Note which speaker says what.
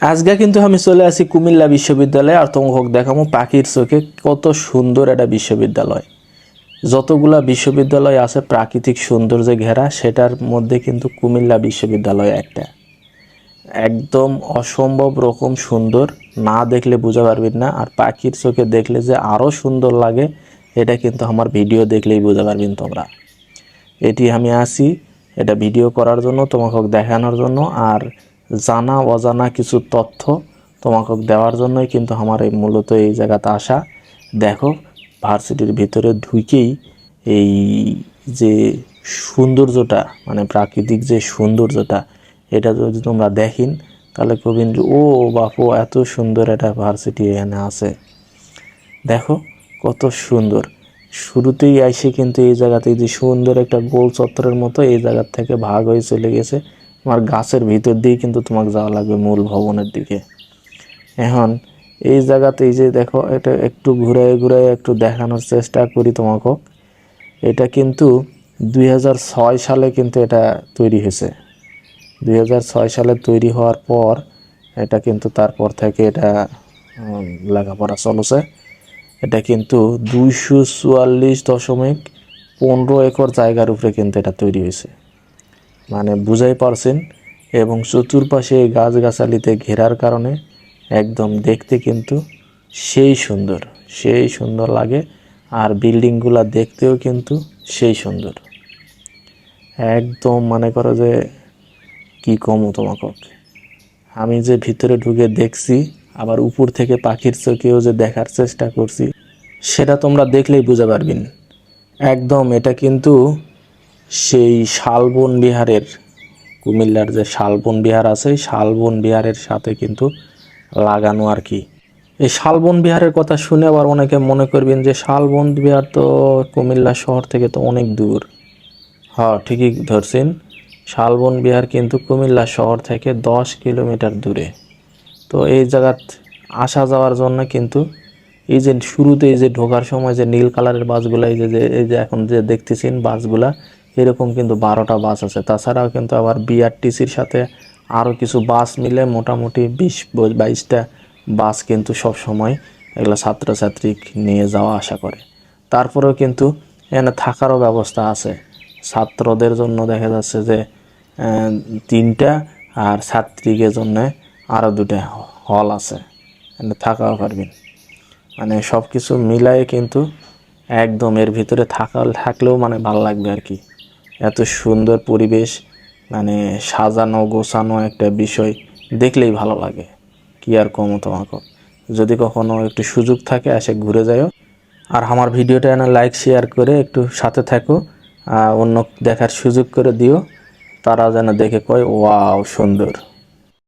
Speaker 1: আজকে কিন্তু আমি চলে আসি কুমিল্লা বিশ্ববিদ্যালয়ে, আর তোমাকে দেখামো পাখির চোখে কত সুন্দর একটা বিশ্ববিদ্যালয়। যতগুলা বিশ্ববিদ্যালয় আছে, প্রাকৃতিক সৌন্দর্যে ঘেরা, সেটার মধ্যে কিন্তু কুমিল্লা বিশ্ববিদ্যালয় একটা। একদম অসম্ভব রকম সুন্দর, না দেখলে বুঝতে পারবেন না, আর পাখির চোখে দেখলে যে আরও সুন্দর লাগে, এটা কিন্তু আমার ভিডিও দেখলেই বুঝতে পারবেন তোমরা। এটি আমি আসি, এটা ভিডিও করার জন্য, তোমাকে দেখানোর জন্য, আর জানা, অজানা কিছু তথ্য তোমাকে দেওয়ার জন্যই কিন্তু আমার এই মূলত এই জায়গাতে আসা। দেখো, ভার্সিটির ভিতরে ঢুকেই এই যে সৌন্দর্যটা মানে প্রাকৃতিক যে সৌন্দর্যটা, এটা যদি তোমরা দেখিন, তাহলে কবিন ও বাপু, এত সুন্দর একটা ভার্সিটি এখানে আছে। দেখো, কত সুন্দর। শুরুতেই আইসে কিন্তু এই জায়গাতে যে সুন্দর একটা গোল চত্বরের মতো এই জায়গার থেকে ভাগ হয়ে চলে গেছে। আমার গাছের ভিতর দিয়ে কিন্তু তোমাকে যাওয়া লাগবে মূল ভবনের দিকে। এখন এই জায়গাতে এই যে দেখো, এটা একটু ঘুরে ঘুরে একটু দেখানোর চেষ্টা করি তোমাকে। এটা কিন্তু দুই হাজার ছয় সালে কিন্তু এটা তৈরি হয়েছে। দুই হাজার ছয় সালে তৈরি হওয়ার পর এটা কিন্তু তারপর থেকে এটা লেখাপড়া চলছে। এটা কিন্তু দুইশো চুয়াল্লিশ দশমিক পনেরো একর জায়গার উপরে কিন্তু এটা তৈরি হয়েছে। মানে বুঝাই পারছেন এবং চতুর্পাশে গাছগাছালিতে ঘেরার কারণে একদম দেখতে কিন্তু সেই সুন্দর সেই সুন্দর লাগে আর বিল্ডিংগুলা দেখতেও কিন্তু সেই সুন্দর। একদম মনে করো যে কি কমও তোমাকে। আমি যে ভিতরে ঢুকে দেখছি, আবার উপর থেকে পাখির চোখেও যে দেখার চেষ্টা করছি, সেটা তোমরা দেখলেই বুঝতে পারবেন। একদম এটা কিন্তু সেই শালবন বিহারের, কুমিল্লার যে শালবন বিহার আছে শালবন বিহারের সাথে কিন্তু লাগানো আর কি। এই শালবন বিহারের কথা শুনে আবার অনেকে মনে করবেন যে শালবন বিহার তো কুমিল্লা শহর থেকে তো অনেক দূর। হ্যাঁ ঠিকই ধরছেন। শালবন বিহার কিন্তু কুমিল্লা শহর থেকে দশ কিলোমিটার দূরে। তো এই জায়গাত আসা যাওয়ার জন্য কিন্তু এই যে শুরুতে এই যে ঢোকার সময় যে নীল কালারের বাসগুলো এই যে এই যে এখন যে দেখতেছেন বাসগুলা এরকম কিন্তু বারোটা বাস আছে। তাছাড়াও কিন্তু আবার বিআরটিসির সাথে আরও কিছু বাস মিলে মোটামুটি বিশ, বাইশটা বাস কিন্তু সব সময় এগুলো ছাত্রছাত্রী নিয়ে যাওয়া আসা করে। তারপরেও কিন্তু এখানে থাকারও ব্যবস্থা আছে। ছাত্রদের জন্য দেখা যাচ্ছে যে তিনটা আর ছাত্রীদের জন্য আরও দুটা হল আছে। এখানে থাকাও পারবেন। মানে সব কিছু মিলাই কিন্তু একদম এর ভিতরে থাকা থাকলেও মানে ভালো লাগবে আর কি। এত সুন্দর পরিবেশ মানে সাজানো, গোছানো একটা বিষয় দেখলেই ভালো লাগে। কি আর কম তোমাকে? যদি কখনো একটু সুযোগ থাকে, এসে ঘুরে যাও আর আমার ভিডিওটা এনে লাইক শেয়ার করে একটু সাথে থাকো অন্য দেখার সুযোগ করে দিও। তারা যেন দেখে কয়, ওয়াও, সুন্দর।